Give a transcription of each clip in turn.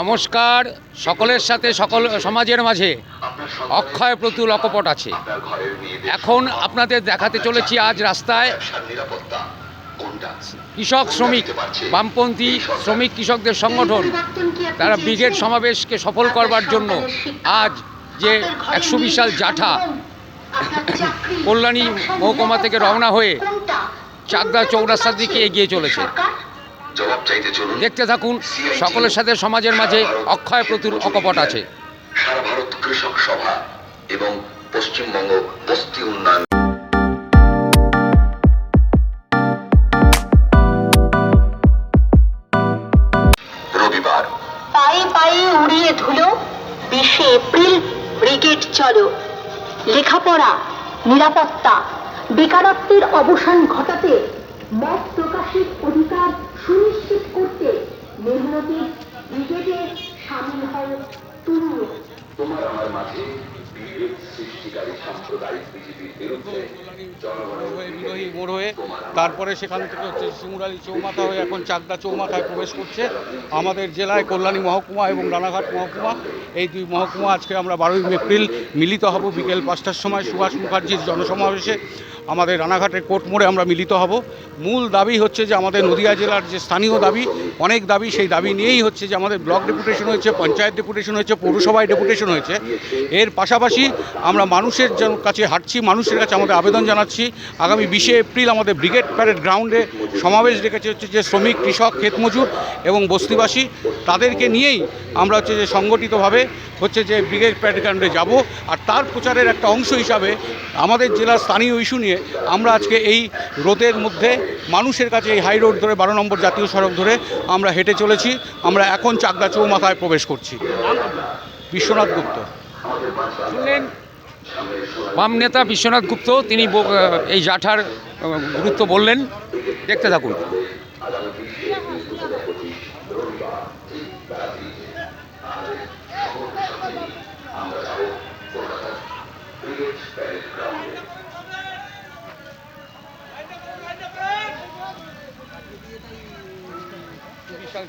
নমস্কার, সকলের সাথে, সকল সমাজের মাঝে অক্ষয় প্রতুল অকপট আছে। এখন আপনাদের দেখাতে চলেছি আজ রাস্তায় কৃষক, শ্রমিক, বামপন্থী, শ্রমিক কৃষকদের সংগঠন। তারা ব্রিগেড সমাবেশকে সফল করবার জন্য আজ যে একশো বিশাল জাঠা কল্যাণী মহকুমা থেকে রওনা হয়ে চাকদা চৌরাস্তার দিকে এগিয়ে চলেছে। দেখতে থাকুন সকলের সাথে সমাজের মাঝে অক্ষয় প্রতুল অকপট আছে। সারা ভারত কৃষক সভা এবং পশ্চিমবঙ্গ বস্তি উন্নয়ন। রবিবার। পায়ে পায়ে উড়িয়ে ধুলো বিশে এপ্রিল ব্রিগেড চলো। লেখাপড়া নিরাপত্তা বেকারত্বের অবসান ঘটাতে মত প্রকাশের অধিকার সুনিশ্চিত করতে মেহনতি ব্রিগেডে সামিল হয় তুমিও তোমার আমার মাঝে বিভেদ সৃষ্টিকারী সাম্প্রদায়িক বিজেপির বিরুদ্ধে মোড় হয়ে তারপরে সেখান থেকে হচ্ছে শিমুরালি চৌমাথা হয়ে এখন চাকদা চৌমাথায় প্রবেশ করছে। আমাদের জেলায় কল্যাণী মহকুমা এবং রানাঘাট মহকুমা। এই দুই মহকুমা আজকে আমরা বারোই এপ্রিল মিলিত হব। বিকেল পাঁচটার সময় সুভাষ মুখার্জির জনসমাবেশে আমাদের রানাঘাটের কোর্ট মোড়ে আমরা মিলিত হব। মূল দাবি হচ্ছে যে আমাদের নদিয়া জেলার যে স্থানীয় দাবি অনেক দাবি সেই দাবি নিয়েই হচ্ছে যে আমাদের ব্লক ডেপুটেশন হয়েছে পঞ্চায়েত ডেপুটেশন হয়েছে পৌরসভায় ডেপুটেশন হয়েছে। এর পাশাপাশি আমরা মানুষের কাছে হাঁটছি, মানুষের কাছে আমাদের আবেদন জানাচ্ছি। আগামী বিশে এপ্রিল আমাদের ব্রিগেড প্যারেড গ্রাউন্ডে সমাবেশ ডেকেছে হচ্ছে যে শ্রমিক, কৃষক, ক্ষেতমজুর এবং বস্তিবাসী। তাদেরকে নিয়েই আমরা হচ্ছে যে সংগঠিতভাবে হচ্ছে যে ব্রিগেড প্যারেড গ্রাউন্ডে যাব। আর তার প্রচারের একটা অংশ হিসাবে আমাদের জেলার স্থানীয় ইস্যু নিয়ে আমরা আজকে এই রোদের মধ্যে মানুষের কাছে এই হাই রোড ধরে বারো নম্বর জাতীয় সড়ক ধরে আমরা হেঁটে চলেছি। আমরা এখন চাকদা চৌমাথায় প্রবেশ করছি। বিশ্বনাথ গুপ্ত। শুনলেন বাম নেতা বিশ্বনাথ গুপ্ত তিনি এই জাঠার গুরুত্ব বললেন। দেখতে থাকুন।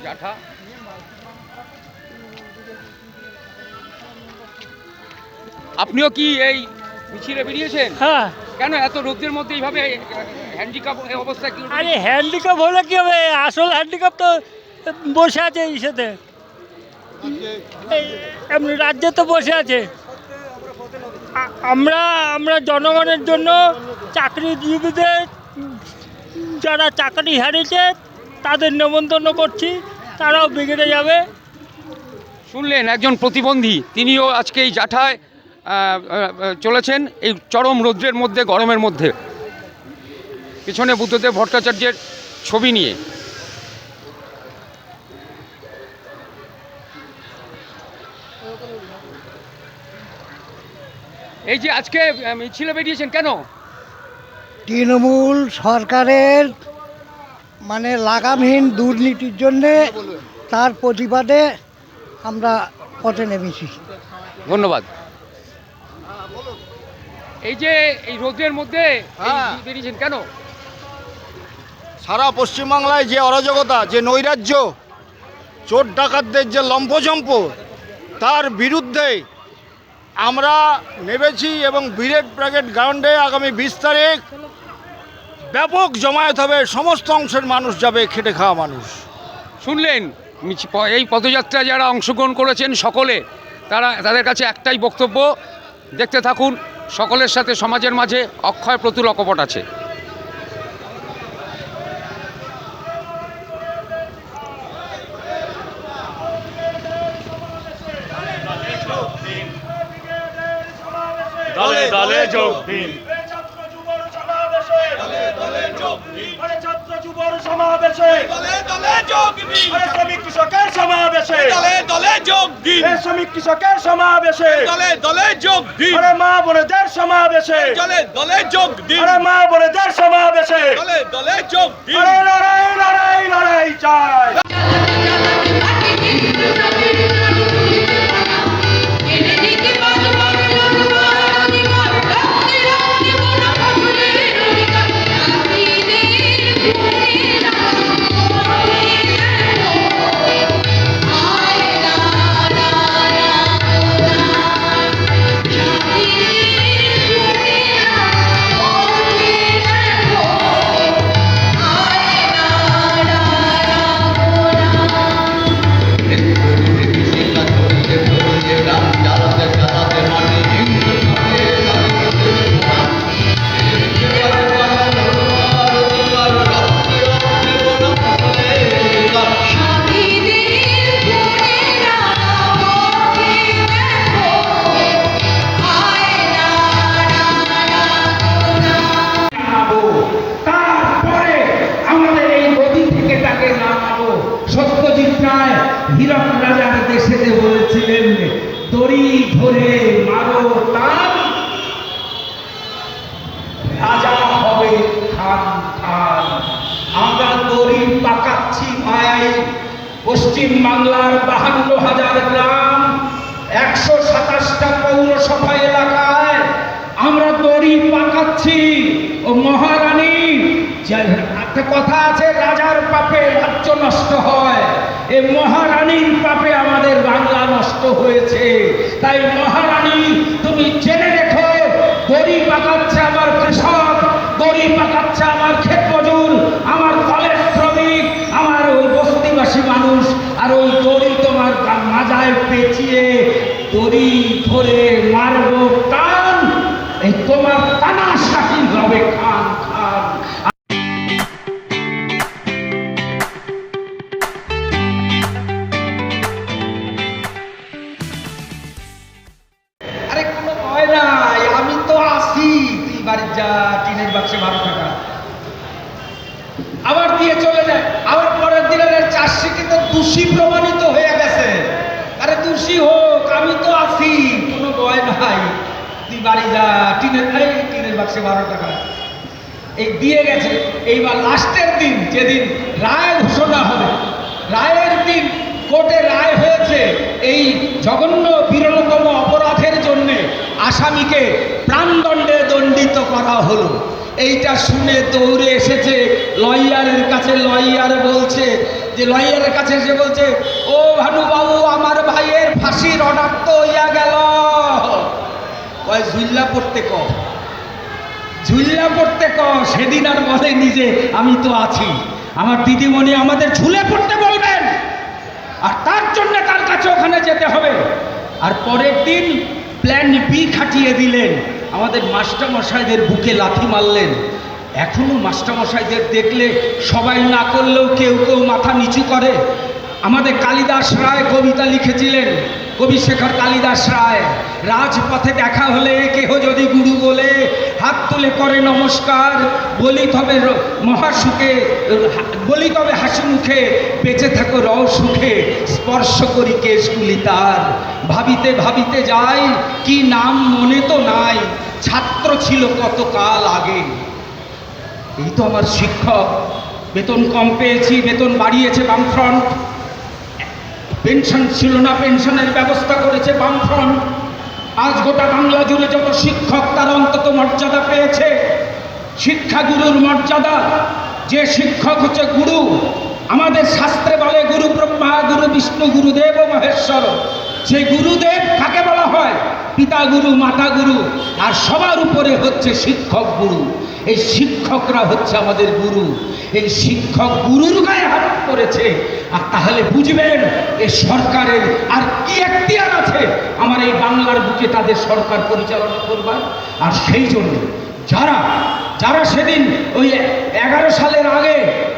জাঠা। আপনিও কি এই মিছিলে বেরিয়েছেন? হ্যাঁ। কেন এত রোদের মধ্যে এইভাবে হ্যান্ডিক্যাপ অবস্থা কি আরে হ্যান্ডিক্যাপ হলে কি হবে? আসল হ্যান্ডিক্যাপ তো বসে আছে এই এমনি রাজ্যে তো বসে আছে। আমরা আমরা জনগণের জন্য চাকরিজীবীদের যারা চাকরি হারিয়েছে তাদের নেমন্তন্ন করছি। তারাও ব্রিগেডে যাবে। শুনলেন একজন প্রতিবন্ধী তিনিও আজকে এই জাঠায় চলেছেন এই চরম রৌদ্রের মধ্যে গরমের মধ্যে। পিছনে বুদ্ধদেব ভট্টাচার্যের ছবি নিয়ে। এই যে আজকে মিছিলে বেরিয়েছেন কেন? তৃণমূল সরকারের মানে লাগামহীন দুর্নীতির জন্যে তার প্রতিবাদে আমরা পথে নেমেছি। ধন্যবাদ। এই যে এই রোদের মধ্যে হ্যাঁ। বেরিয়েছেন কেন সারা পশ্চিমবাংলায় যে অরাজকতা যে নৈরাজ্য চোর ডাকাতদের যে লম্পজম্প তার বিরুদ্ধে আমরা নেমেছি এবং বিরেড ব্র্যাকেট গ্রাউন্ডে আগামী বিশ তারিখ ব্যাপক জমায়েত হবে সমস্ত অংশের মানুষ যাবে খেটে খাওয়া মানুষ শুনলেন এই পদযাত্রা যারা অংশগ্রহণ করেছেন সকলে তারা তাদের কাছে একটাই বক্তব্য দেখতে থাকুন সকলের সাথে সমাজের মাঝে অক্ষয় প্রতুল অকপট আছে। দলে দলে যোগ দিন। সমাবেশে। দলে দলে যোগ দিন। আরে ছাত্র যুবর সমাবেশে। শ্রমিক কৃষকের দলে যোগ দিন। শ্রমিক কৃষকের সমাবেশে। দলে দলে যোগ দিন। আরে মা বোনেদের সমাবেশে। দলে দলে যোগ দিন। আরে মা বোনেদের সমাবেশে। দলে দলে যোগ দিন। আরে লড়াই লড়াই লড়াই চাই। খান আমরা দড়ি পাকাচ্ছি মায়াই পশ্চিম বাংলার বাহান্ন হাজার গ্রাম, একশো সাতাশটা পৌরসভা এলাকায় আমরা দড়ি পাকাচ্ছি। ও মহারানী একটা কথা আছে, রাজার পাপে রাজ্য নষ্ট হয়। এই মহারানীর পাপে আমাদের বাংলা নষ্ট হয়েছে। তাই মহারানী বাড়ি যা, টিনের, এই টিনের বাক্সে বারো টাকা। এই দিয়ে গেছে, এইবার লাস্টের দিন, যেদিন রায় ঘোষণা হবে, রায়ের দিন কোর্টে রায় হয়েছে, এই জঘন্য, বিরলতম অপরাধের জন্যে আসামিকে প্রাণদণ্ডে দণ্ডিত করা হলো। এইটা শুনে দৌড়ে এসেছে, লয়ারের কাছে, লয়ার বলছে, যে লয়ারের কাছে এসে বলছে, ও ভানুবাবু, আমার ভাইয়ের ফাঁসির অর্ডার তো গেল। কয়, ঝুল্লা পড়তে ক ঝুল্লা পড়তে ক সেদিন আর বলে নিজে আমি তো আছি। আমার দিদিমণি আমাদের ঝুলে পড়তে বলবেন। আর তার জন্য তার কাছে ওখানে যেতে হবে। আর পরের দিন প্ল্যান বি খাটিয়ে দিলেন। আমাদের মাস্টারমশাইদের বুকে লাথি মারলেন। এখনও মাস্টারমশাইদের দেখলে সবাই না করলেও কেউ কেউ মাথা নিচু করে। আমাদের কালিদাস রায় কবিতা লিখেছিলেন কবি শেখর কালিদাস রায়, রাজপথে দেখা হলে কেহ যদি গুরু বলে, হাত তুলে করে নমস্কার, বলি তবে মহাসুখে, বলি তবে হাসি মুখে, বেঁচে থাকো রও সুখে, স্পর্শ করি কেশগুলি তার। ভাবিতে ভাবিতে যাই, কি নাম মনে তো নাই, ছাত্র ছিল কতকাল আগে। এই তো আমার শিক্ষক, বেতন কম পেয়েছি, বেতন বাড়িয়েছে বামফ্রন্ট। পেনশন ছিল না পেনশনের ব্যবস্থা করেছে বামফ্রন্ট। আজ গোটা বাংলা জুড়ে যত শিক্ষক, তার অন্তত মর্যাদা পেয়েছে। শিক্ষাগুরুর মর্যাদা, যে শিক্ষক হচ্ছে গুরু। আমাদের শাস্ত্রে বলে, গুরু ব্রহ্মা, গুরু বিষ্ণু, গুরুদেব ও মহেশ্বর। সেই গুরুদেব কাকে বলা হয়? পিতা গুরু, মাতা গুরু। আর সবার উপরে হচ্ছে শিক্ষক গুরু। এই শিক্ষকরা হচ্ছে আমাদের গুরু। এই শিক্ষক গুরুর গায়ে হাত করেছে আর তাহলে বুঝবেন এই সরকারের আর কি এখতিয়ার আছে? আমার এই বাংলার বুকে তাদের সরকার পরিচালনা করবার। আর সেই জন্য যারা যারা সেদিন ওই এগারো সালের আগে,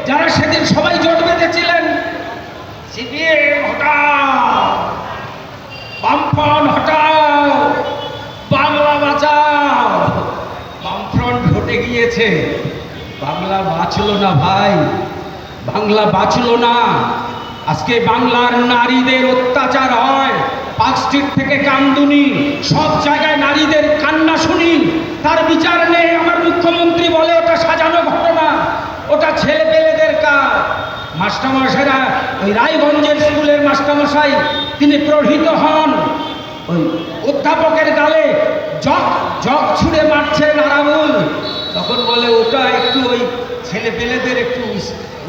যারা সেদিন সবাই জোট বেঁধেছিলেন সিপিএম হটাও, বামফ্রন্ট হটাও বাংলা বাঁচাও বামফ্রন্ট গিয়েছে বাংলা বাঁচলো না ভাই, বাংলা বাঁচলো না। আজকে বাংলার নারীদের অত্যাচার হয়, পার্ক স্ট্রিট থেকে কামদুনি, সব জায়গায় নারীদের কান্না শুনি। তার বিচার নেই, আমার মুখ্যমন্ত্রী বলে ওটা সাজানো ঘটনা, ওটা ছেলে পেলেদের কাজ। মাস্টারমশাইরা, ওই রায়গঞ্জের স্কুলের মাস্টারমশাই, তিনি প্রহৃত হন। ওই অধ্যাপকের গালে জগ জগ ছুঁড়ে মারছে নারাবুল। তখন বলে, ওটা একটু ওই ছেলে পেলেদের একটু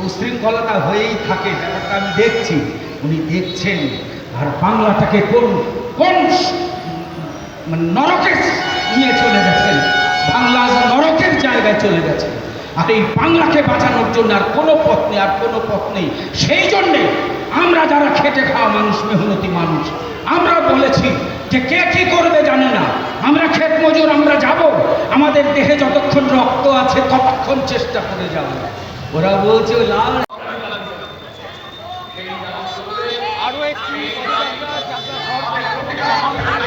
উশৃঙ্খলতা হয়েই থাকে, ব্যাপারটা আমি দেখছি, উনি দেখছেন। আর বাংলাটাকে কোন কোন মানে নরকে নিয়ে চলে গেছেন। বাংলা নরকের জায়গায় চলে গেছে। আর এই বাংলাকে বাঁচানোর জন্য আর কোনো পথ নেই, আর কোনো পথ নেই। সেই জন্যে আমরা যারা খেটে খাওয়া মানুষ, মেহনতি মানুষ, আমরা বলেছি যে কে কি করবে জানি না। আমরা ক্ষেত মজুর, আমরা যাব। আমাদের দেহে যতক্ষণ রক্ত আছে, ততক্ষণ চেষ্টা করে যাব। ওরা বলছে লাল আমাদের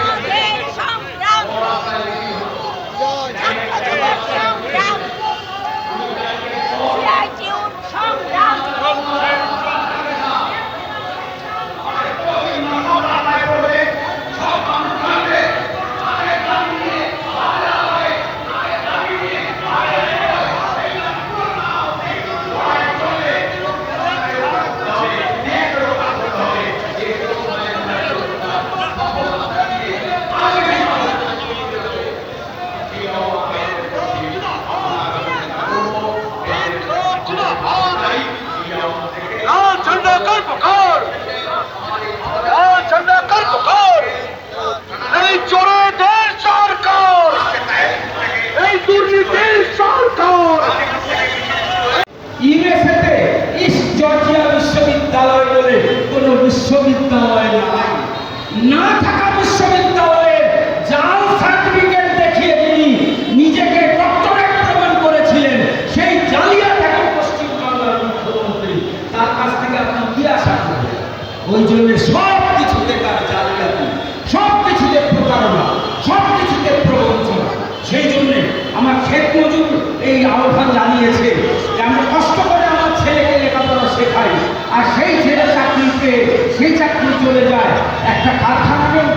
সব কিছুতে তার জালিয়াতি সব কিছুতে প্রতারণা সব কিছুতে প্রবঞ্চনা। সেই জন্যে আমার ক্ষেত মজুর এই আহ্বান জানিয়েছে যে আমি কষ্ট করে আমার ছেলেকে লেখাপড়া শেখাই, আর সেই ছেলে চাকরি পেয়ে সেই চাকরি চলে যায় একটা কারখানা নেই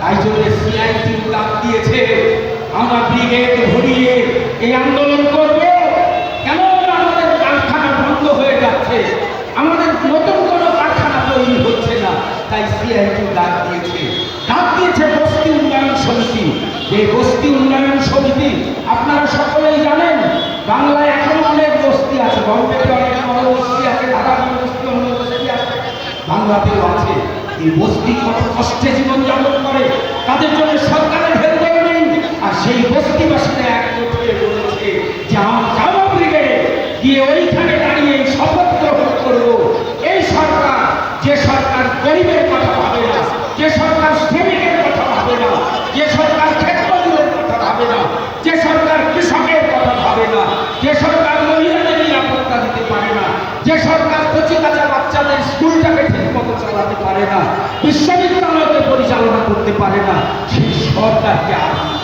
তাই জন্য সিআইটি ডাক দিয়েছে, আমরা ব্রিগেড ভরিয়ে এই আন্দোলন করব। কেন আমাদের কারখানা বন্ধ হয়ে যাচ্ছে। তাদের জন্য সরকারের হেলমেট নেই। আর একজোট হয়ে যে আমার দাঁড়িয়ে এই শপথ গ্রহণ করব এই সরকার যে সরকার গরিবের কথা ভাবে না যে সরকার শ্রমিকের কথা ভাবে না যে সরকার ক্ষেত্রগুলোর কথা ভাবে না যে সরকার কৃষকের কথা ভাবে না যে সরকার মহিলাদের নিরাপত্তা দিতে পারে না যে সরকার কচি কাঁচা বাচ্চাদের স্কুলটাকে ঠিক মতো চালাতে পারে না। বিশ্ববিদ্যালয়কে পরিচালনা করতে পারে না। সেই সরকারকে আজ